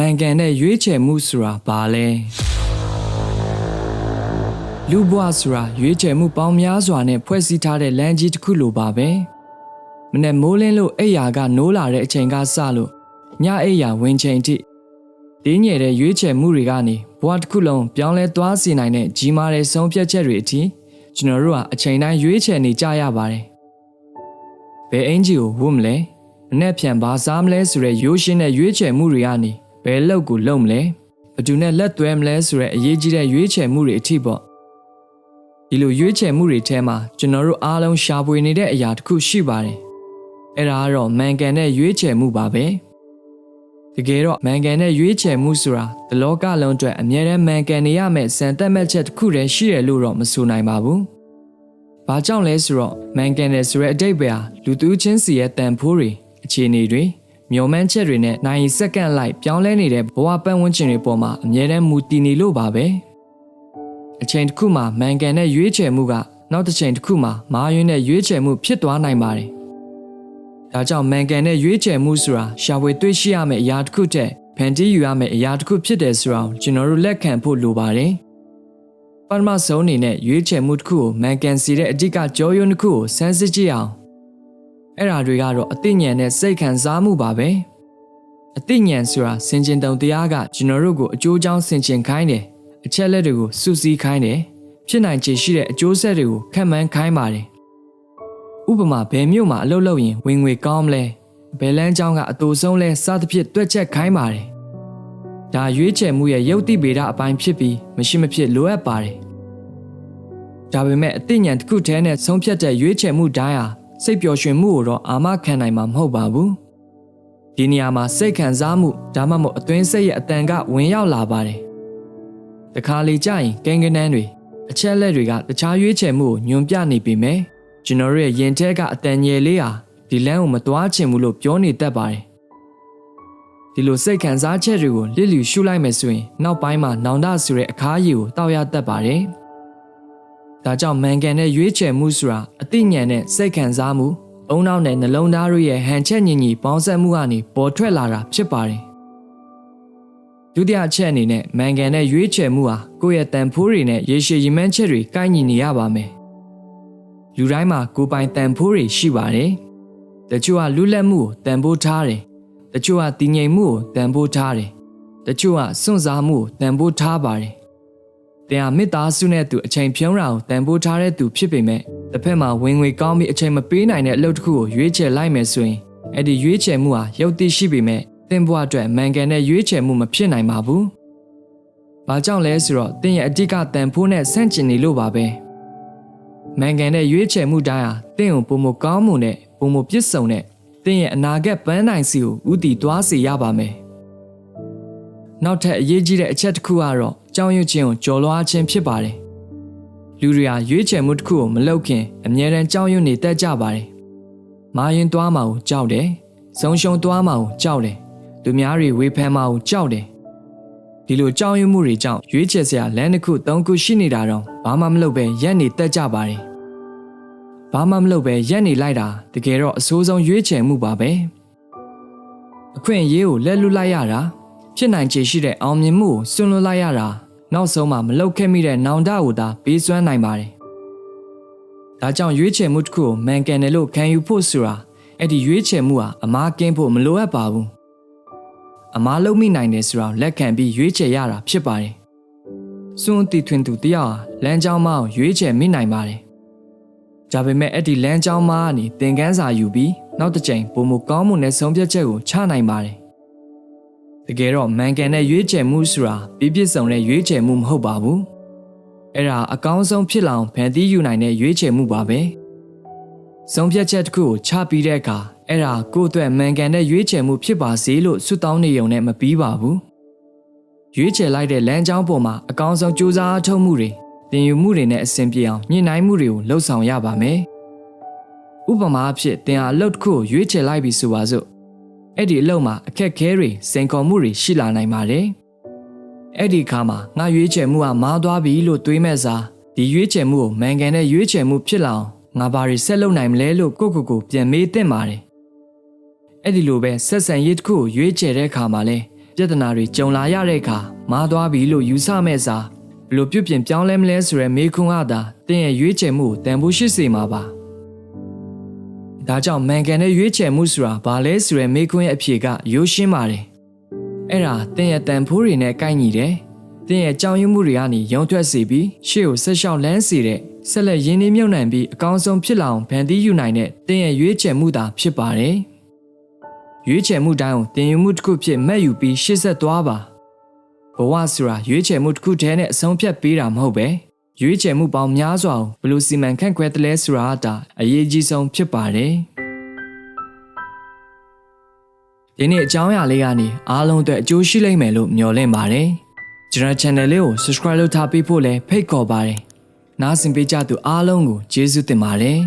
မှန်ကန်တဲ့ရွေးချယ်မှုဆိုတာဘာလဲလူဘဝဆိုတာရွေးချယ်မှုပေါင်းများစွာနဲ့ဖွဲ့စည်းထားတဲ့လမ်းကြီးတစ်ခုလိုပါပဲမနေ့မိုးလင်းလို့အိယာကနိုးလာတဲ့အချိန်ကစလို့ညအိယာဝင်ချိန်ထိတင်းငယ်တဲ့ရွေးချယ်မှုတွေကနေဘဝတစ်ခုလုံးပြောင်းလဲသွားစေနိုင်တဲ့ကြီးမားတဲ့ဆုံးဖြတ်ချက်တွေအထိကျွန်တော်တို့ကအချိန်တိုင်းရွေးချယ်နေကြရပါတယ်ဘယ်အင်ဂျီကိုဝတ်မလဲမနေ့ပြန်ဘာစားမလဲဆိုတဲ့ရိုးရှင်းတဲ့ရွေးချယ်မှုတွေကနေ ဘယ်လောက်ကိုလုပ်မလဲဘယ်သူနဲ့လက်သွဲမလဲဆိုတဲ့အရေးကြီးတဲ့ရွေးချယ်မှုတွေအထိပေါ့ဒီလိုရွေးချယ်မှုတွေထဲမှာကျွန်တော်တို့အားလုံးရှာဖွေနေတဲ့အရာတစ်ခုရှိပါတယ်အဲ့ဒါကတော့မန်ကန်တဲ့ရွေးချယ်မှုပါပဲတကယ်တော့မန်ကန်တဲ့ရွေးချယ်မှုဆိုတာဒီလောကလုံးအတွက်အမြဲတမ်းမန်ကန်နေရမယ့်စံတက်မဲ့ချက်တစ်ခုတည်းရှိတယ်လို့တော့မဆိုနိုင်ပါဘူး။ဘာကြောင့်လဲဆိုတော့မန်ကန်တဲ့ဆိုတဲ့အတိတ်ပဲဟာလူသူချင်းစီရဲ့တန်ဖိုးတွေအခြေအနေတွေ မျောမှန်းချက်တွေနဲ့နိုင်စက္ကန့်လိုက်ပြောင်းလဲနေတဲ့ဘဝပတ်ဝန်းကျင်တွေပေါ်မှာအမြဲတမ်းမူတည်နေလို့ပါပဲ။အချိန်တစ်ခုမှာမန်ကန်တဲ့ရွေးချယ်မှုကနောက်တစ်ချိန်တစ်ခုမှာမာယွင်းတဲ့ရွေးချယ်မှုဖြစ်သွားနိုင်ပါတယ်။ဒါကြောင့်မန်ကန်တဲ့ရွေးချယ်မှုဆိုတာရှာဖွေတွေ့ရှိရမယ့်အရာတစ်ခုတည်းဖန်တီးယူရမယ့်အရာတစ်ခုဖြစ်တယ်ဆိုတာကိုကျွန်တော်တို့လက်ခံဖို့လိုပါတယ်။ပထမဆုံးအနေနဲ့ရွေးချယ်မှုတစ်ခုကိုမန်ကန်စီတဲ့အဓိကကြောရုံတစ်ခုကိုစမ်းစစ်ကြည့်အောင်။ အဲ့ဓာတွေကတော့အသိဉာဏ်နဲ့စိတ်ခံစားမှုပါပဲ။အသိဉာဏ်ဆိုတာစင်ကျင်တုံတရားကကျွန်တော်တို့ကိုအကျိုးအကြောင်းဆင်ခြင်ခိုင်းတယ်။အချက်လက်တွေကိုစုစည်းခိုင်းတယ်။ဖြစ်နိုင်ခြေရှိတဲ့အကျိုးဆက်တွေကိုခံမှန်းခိုင်းပါတယ်။ဥပမာဘယ်မြို့မှာအလုပ်လုပ်ရင်ဝင်ငွေကောင်းမလဲ။ဘယ်လန်းကျောင်းကအတူဆုံးလဲစသဖြင့်တွက်ချက်ခိုင်းပါတယ်။ဒါရွေးချယ်မှုရဲ့ယုတ်တိဗေဒအပိုင်းဖြစ်ပြီးမရှိမဖြစ်လိုအပ်ပါတယ်။ဒါပေမဲ့အသိဉာဏ်တစ်ခုတည်းနဲ့ဆုံးဖြတ်တဲ့ရွေးချယ်မှုတိုင်းဟာ စိတ်ပျော်ရွှင်မှုကိုတော့အာမခံနိုင်မှာမဟုတ်ပါဘူး။ဒီနေရာမှာစိတ်ခံစားမှုဒါမှမဟုတ်အသွင်စိတ်ရဲ့အတန်ကဝင်ရောက်လာပါတယ်။တခါလေကြာရင်ကိန်းကနန်းတွေအချက်လက်တွေကတခြားရွေးချယ်မှုကိုညွန်ပြနေပြီမယ်။ကျွန်တော်တို့ရဲ့ရင်ထဲကအတန်ငယ်လေးဟာဒီလမ်းကိုမသွားချင်ဘူးလို့ပြောနေတတ်ပါတယ်။ဒီလိုစိတ်ခံစားချက်တွေကိုလစ်လျူရှုလိုက်မယ်ဆိုရင်နောက်ပိုင်းမှာနောင်တဆိုတဲ့အခါရည်ကိုတောက်ရတတ်ပါတယ်။ ဒါကြောင့်မန်ကန်တဲ့ရွေးချယ်မှုဆိုတာအသိဉာဏ်နဲ့စိတ်ခံစားမှုအုံနောက်နဲ့နှလုံးသားတို့ရဲ့ဟန်ချက်ညီညီပေါင်းစပ်မှုကနေပေါ်ထွက်လာတာဖြစ်ပါတယ်။ဒုတိယအချက်အနေနဲ့မန်ကန်တဲ့ရွေးချယ်မှုဟာကိုယ့်ရဲ့တန်ဖိုးတွေနဲ့ရေရှည်ရည်မှန်းချက်တွေကိုက်ညီနေရပါမယ်။လူတိုင်းမှာကိုယ်ပိုင်တန်ဖိုးတွေရှိပါတယ်။တချို့ကလူလက်မှုကိုတန်ဖိုးထားတယ်။တချို့ကတည်ငြိမ်မှုကိုတန်ဖိုးထားတယ်။တချို့ကစွန့်စားမှုကိုတန်ဖိုးထားပါတယ်။ တရားမေတ္တာစုနဲ့သူအချိန်ဖြုံးတာကိုတန်ဖိုးထားတဲ့သူဖြစ်ပေမဲ့တစ်ဖက်မှာဝင်ငွေကောင်းပြီးအချိန်မပေးနိုင်တဲ့အလုပ်တစ်ခုကိုရွေးချယ်လိုက်မယ်ဆိုရင်အဲ့ဒီရွေးချယ်မှုဟာရုပ်သိရှိပေမဲ့သင်ဘဝအတွက်မန်ကန်တဲ့ရွေးချယ်မှုမဖြစ်နိုင်ပါဘူး။ဘာကြောင့်လဲဆိုတော့သင်ရဲ့အဓိကတန်ဖိုးနဲ့ဆန့်ကျင်နေလို့ပါပဲ။မန်ကန်တဲ့ရွေးချယ်မှုတိုင်းဟာသင်ကိုပုံမကောင်းမှုနဲ့ပုံမပြစ်စုံတဲ့သင်ရဲ့အနာဂတ်ပန်းနိုင်စီကိုဥတီသွားစေရပါမယ်။နောက်ထပ်အရေးကြီးတဲ့အချက်တစ်ခုကတော့ ကြောင်းရွံ့ခြင်းကိုကြော်လွှားခြင်းဖြစ်ပါတယ်။လူတွေဟာရွေးချယ်မှုတစ်ခုကိုမလုပ်ခင်အမြဲတမ်းကြောင်းရွံ့နေတတ်ကြပါတယ်။မာရင်သွားမှာကိုကြောက်တယ်။ဆုံးရှုံးသွားမှာကိုကြောက်တယ်။သူများတွေဝေဖန်မှာကိုကြောက်တယ်။ဒီလိုကြောင်းရွံ့မှုတွေကြောင့်ရွေးချယ်စရာလမ်းတစ်ခုသုံးခုရှိနေတာတော့ဘာမှမလုပ်ပဲရက်နေတတ်ကြပါတယ်။ဘာမှမလုပ်ပဲရက်နေလိုက်တာတကယ်တော့အဆိုးဆုံးရွေးချယ်မှုပါပဲ။အခွင့်အရေးကိုလက်လွတ်လိုက်ရတာဖြစ်နိုင်ခြေရှိတဲ့အောင်မြင်မှုကိုစွန့်လွတ်လိုက်ရတာ နောက်ဆုံးမှမလောက်ခဲ့မိတဲ့နောင်တကိုသာပေးစွမ်းနိုင်ပါတယ်။ဒါကြောင့်ရွေးချယ်မှုတစ်ခုကိုမန်ကန်တယ်လို့ခံယူဖို့ဆိုတာအဲ့ဒီရွေးချယ်မှုဟာအမားကင်းဖို့မလိုအပ်ပါဘူး။အမားလုံးမိနိုင်တယ်ဆိုတာကိုလက်ခံပြီးရွေးချယ်ရတာဖြစ်ပါတယ်။စွန့်တီထွင်သူတယောက်ဟာလမ်းကြောင်းမအောင်ရွေးချယ်မိနိုင်ပါတယ်။ဒါပေမဲ့အဲ့ဒီလမ်းကြောင်းမကနေသင်ခန်းစာယူပြီးနောက်တစ်ချိန်ပုံမကောင်းမှုနဲ့ဆုံးဖြတ်ချက်ကိုချနိုင်ပါတယ်။ တကယ်တော့မန်ကန်တဲ့ရွေးချယ်မှုဆိုတာပြည့်ပြည့်စုံတဲ့ရွေးချယ်မှုမဟုတ်ပါဘူးအဲ့ဒါအကောင်းဆုံးဖြစ်လောင်ဖန်တီးယူနိုင်တဲ့ရွေးချယ်မှုပါပဲဆုံးဖြတ်ချက်တစ်ခုကိုချပြီးတဲ့အခါအဲ့ဒါကိုယ့်အတွက်မန်ကန်တဲ့ရွေးချယ်မှုဖြစ်ပါစေလို့ဆုတောင်းနေုံနဲ့မပြီးပါဘူးရွေးချယ်လိုက်တဲ့လမ်းကြောင်းပေါ်မှာအကောင်းဆုံးကြိုးစားအထောက်မှုတွေသင်ယူမှုတွေနဲ့အဆင်ပြေအောင်ညှိနှိုင်းမှုတွေကိုလှုပ်ဆောင်ရပါမယ်ဥပမာအဖြစ်သင်ဟာအလုပ်တစ်ခုကိုရွေးချယ်လိုက်ပြီဆိုပါစို့ အဲ့ဒီအလုပ်မှာအခက်ခဲတွေစိန်ခေါ်မှုတွေရှိလာနိုင်ပါတယ်။အဲ့ဒီအခါမှာငါရွေးချယ်မှုကမားသွားပြီလို့တွေးမဲ့စားဒီရွေးချယ်မှုကိုမန်ကန်တဲ့ရွေးချယ်မှုဖြစ်လာအောင်ငါဘာတွေဆက်လုပ်နိုင်မလဲလို့ကိုကိုကိုပြန်မေးသင့်ပါတယ်။အဲ့ဒီလိုပဲဆက်ဆံရေးတစ်ခုကိုရွေးချယ်တဲ့အခါမှာလဲပြဿနာတွေကြုံလာရတဲ့အခါမားသွားပြီလို့ယူဆမဲ့စာဘလို့ပြုတ်ပြင်ပြောင်းလဲမလဲဆိုရယ်မေးခွန်းကသာတင်းရဲ့ရွေးချယ်မှုကိုတန်ဖိုးရှိစေမှာပါ ဒါကြောင့်မန်ကန်တဲ့ရွေးချယ်မှုဆိုတာဘာလဲဆိုရယ်မေးခွန်းရဲ့အဖြေကရိုးရှင်းပါတယ်အဲ့ဒါတင်းရဲ့တန်ဖိုးတွေနဲ့ကိုက်ညီတယ်တင်းရဲ့ကြောင်ရွံ့မှုတွေကနေရုံထွက်စေပြီးရှေ့ကိုဆက်လျှောက်လန်းစေတဲ့ဆက်လက်ရင်းနှီးမြုပ်နှံပြီးအကောင်းဆုံးဖြစ်လာအောင်ဖန်တီးယူနိုင်တဲ့တင်းရဲ့ရွေးချယ်မှုသာဖြစ်ပါတယ်ရွေးချယ်မှုတိုင်းကိုတင်ယူမှုတစ်ခုဖြစ်မဲ့ယူပြီးရှေ့ဆက်သွားပါဘဝဆိုတာရွေးချယ်မှုတစ်ခုတည်းနဲ့အဆုံးဖြတ်ပေးတာမဟုတ်ပဲ ရွေးချယ်မှုပေါင်းများစွာကိုဘယ်လိုစီမံခန့်ခွဲသလဲဆိုတာကဒါအရေးကြီးဆုံးဖြစ်ပါတယ်ဒီနေ့အကြောင်းအရာလေးကနေအားလုံးအတွက်အကျိုးရှိလိမ့်မယ်လို့မျှော်လင့်ပါတယ်ကျွန်တော် channel လေးကို subscribe လုပ်ထားပေးဖို့လည်းဖိတ်ခေါ်ပါတယ်နားဆင်ပေးကြသူအားလုံးကိုကျေးဇူးတင်ပါတယ်